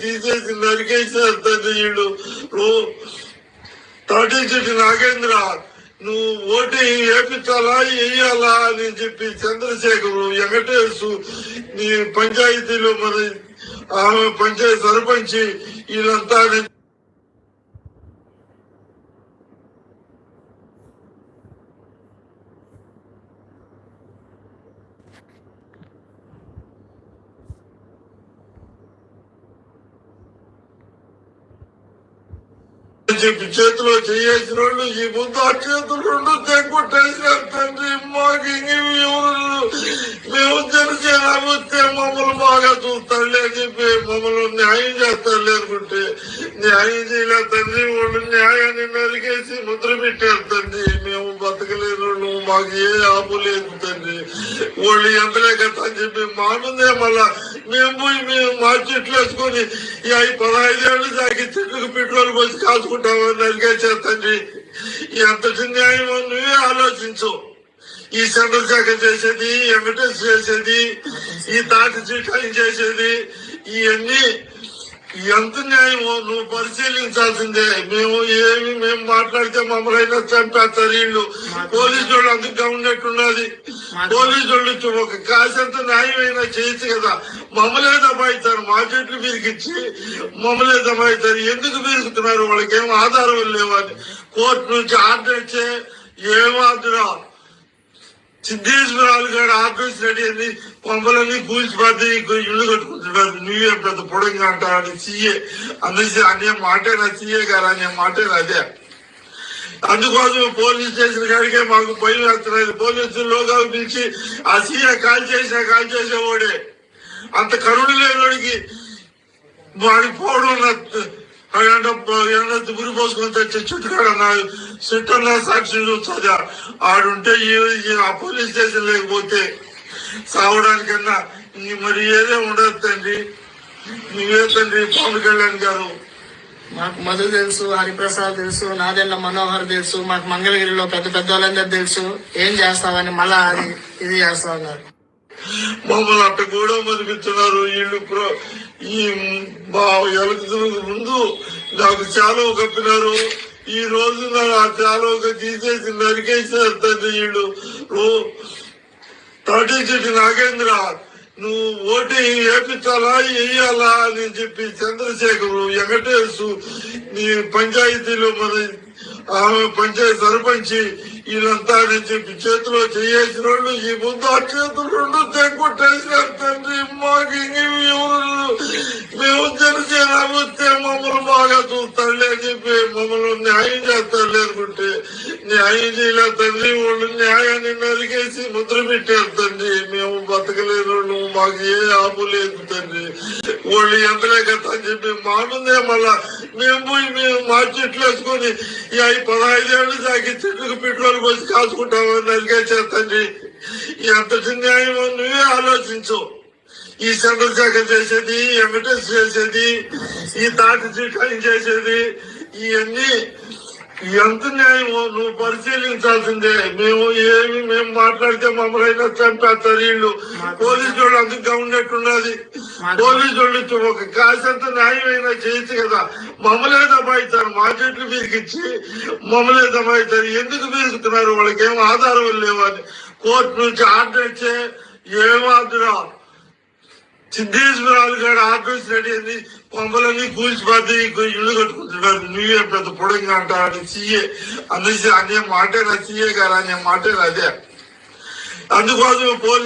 తీసేసి నరికేసారు తండ్రి వీళ్ళు నువ్వు తాటి చెట్టు నాగేంద్ర నువ్వు ఓటు వేపించాలా వేయాలా అని చెప్పి చంద్రశేఖరు వెంకటేశు నీ పంచాయతీలో మన ఆమె పంచాయతీ సర్పంచి వీళ్ళంతా చెప్పి చేతిలో చేసిన వాళ్ళు ఈ ముందు ఆ చేతులు రెండు తెగొట్టేసినారు తండ్రి. మాకు మేము మేము జనసేన వస్తే మమ్మల్ని బాగా చూస్తాడులే అని చెప్పి మమ్మల్ని న్యాయం చేస్తాడులే అనుకుంటే న్యాయం చేయలే తండ్రి. వాళ్ళు న్యాయాన్ని నరికేసి ముద్ర పెట్టారు తండ్రి. మేము బతకలేని వాళ్ళు మాకు ఏ ఆపు లేదు తండ్రి. వాళ్ళు ఎంతలే కదా అని చెప్పి మా ముందే మళ్ళా మేము పోయి మేము మా వేసుకొని పదహైదు ఏళ్ళు సాగి చెట్లకు పెట్రోల్ పోసి కాచుకుంటామని నరికేసేస్తండి ఎంతటి న్యాయం నువ్వే ఆలోచించు. ఈ సెంట్రల్ శాఖ చేసేది వెంకటేష్ చేసేది ఈ తాటి శ్రీకాయం చేసేది ఇవన్నీ ఎంత న్యాయమో నువ్వు పరిశీలించాల్సిందే. మేము ఏమి మేము మాట్లాడితే మమ్మల్ని చంపేస్తారు వీళ్ళు. పోలీసు వాళ్ళు అందుకు ఉన్నట్టున్నది పోలీసు వాళ్ళు ఒక కాసంత న్యాయమైనా చేయొచ్చు కదా. మమ్మల్నే దబాయిస్తారు. మా చెట్లు బిరికిచ్చి మమ్మల్నే దబాయిస్తారు. ఎందుకు బిరుకుతున్నారు వాళ్ళకి ఏం ఆధారం లేవని. కోర్టు నుంచి ఆర్డర్ ఇచ్చే ఏం ఆధారం సిద్ధేశ్వరరావు గారు ఆఫీస్ రెడీ అని పంపలన్నీ కూల్చిపోతే ఇల్లు కట్టుకుంటున్నారు. నువ్వే పెద్ద పొడంగా అంటారని సీఏ. అందుకే అనే మాటే నా సీఏ గారు అనే మాటేనా అదే. అందుకోసం పోలీస్ స్టేషన్ కాడికే మాకు భయం వేస్తున్నది పోలీసులు లోగా పిలిచి ఆ సీఏ కాల్ చేసా కాల్ చేసేవాడే. అంత కరుణ లేనివాడికి వాడికి పోవడం అంటే గురి పోసుకొని తెచ్చే చుట్టుకాడ చుట్టూ సాక్షి చూస్తుందా ఆడుంటే ఈ- ఆ పోలీస్ స్టేషన్ లేకపోతే సావడానికన్నా మరి ఏదే ఉండదు తండ్రి. నువ్వే తండ్రి పవన్ కళ్యాణ్ గారు. మాకు మధు తెలుసు హరిప్రసాద్ తెలుసు నాదెండ్ల మనోహర్ తెలుసు మాకు మంగళగిరిలో పెద్ద పెద్ద వాళ్ళందరూ తెలుసు. ఏం చేస్తావని మళ్ళా అది ఇది చేస్తా ఉన్నారు. మమ్మల్ని అట్ట కూడా మనిపిస్తున్నారు వీళ్ళు ప్ర- ఈ మా ఎలక్షన్ ముందు నాకు చాలా కప్పినారు ఈ రోజు నాకు ఆ చాలా తీసేసి నరికేసారు తండ్రి వీళ్ళు. థర్టీ తాటి చెట్టు నాగేంద్ర నువ్వు ఓటు వేపించాలా వేయాలా అని చెప్పి చంద్రశేఖరు వెంకటేశు నీ పంచాయతీలో మన ఆమె పంచాయతీ సర్పంచి ఇదంతా చెప్పి చేతిలో చేసిన వాళ్ళు ఈ ముందు ఆ చేతులు రెండు తెగొట్టేసినారు తండ్రి. మాకు మేము జనసేన వస్తే మమ్మల్ని బాగా చూస్తాడులే అని చెప్పి మమ్మల్ని న్యాయం చేస్తాడు లేకుంటే న్యాయం చేయలే తండ్రి. వాళ్ళు న్యాయాన్ని నరికేసి ముద్ర పెట్టారు తండ్రి. మేము బతకలేని వాళ్ళు. మాకు ఏ ఆపు లేదు తండ్రి. వాళ్ళు ఎంతలే కదా అని చెప్పి మానుందే మళ్ళా. మేము పోయి మేము మా చెట్లు వేసుకొని ఈ పదహైదేళ్ళు సాగి చెట్లకు పెట్రోల్ పోసి కాచుకుంటామని నరికేసేస్తండి ఎంతటి న్యాయమో నువ్వే ఆలోచించు. ఈ శాఖ చేసేది వెంకటేష్ చేసేది ఈ తాటి చీకాయం చేసేది ఇవన్నీ ఎంత న్యాయమో నువ్వు పరిశీలించాల్సిందే. మేము ఏమి మేము మాట్లాడితే మమ్మల్ని చంపేస్తారు వీళ్ళు. పోలీసు వాళ్ళు అందుకు ఉన్నట్టున్నది పోలీసు వాళ్ళు ఒక కాసంత న్యాయమైనా చేయొచ్చు కదా. మమ్మల్నే దబాయిస్తారు. మా చెట్లు బిరికిచ్చి మమ్మల్నే దబాయిస్తారు. ఎందుకు బిరుకుతున్నారు వాళ్ళకి ఏం ఆధారం లేవని కోర్టు నుంచి ఆర్డర్ ఇచ్చే ఏం ఆధారం సిద్ధేశ్వరాలు గారు ఆఫీస్ రెడీ అని కొంపలన్నీ కూల్చిపోతే ఇల్లు కట్టుకుంటున్నారు. నువ్వే పెద్ద పొడంగా అంటారు సీఏ అందుకే అనే మాటే నా సీఏ గారు అనే మాటే అదే? అందుకోసం పోలీసు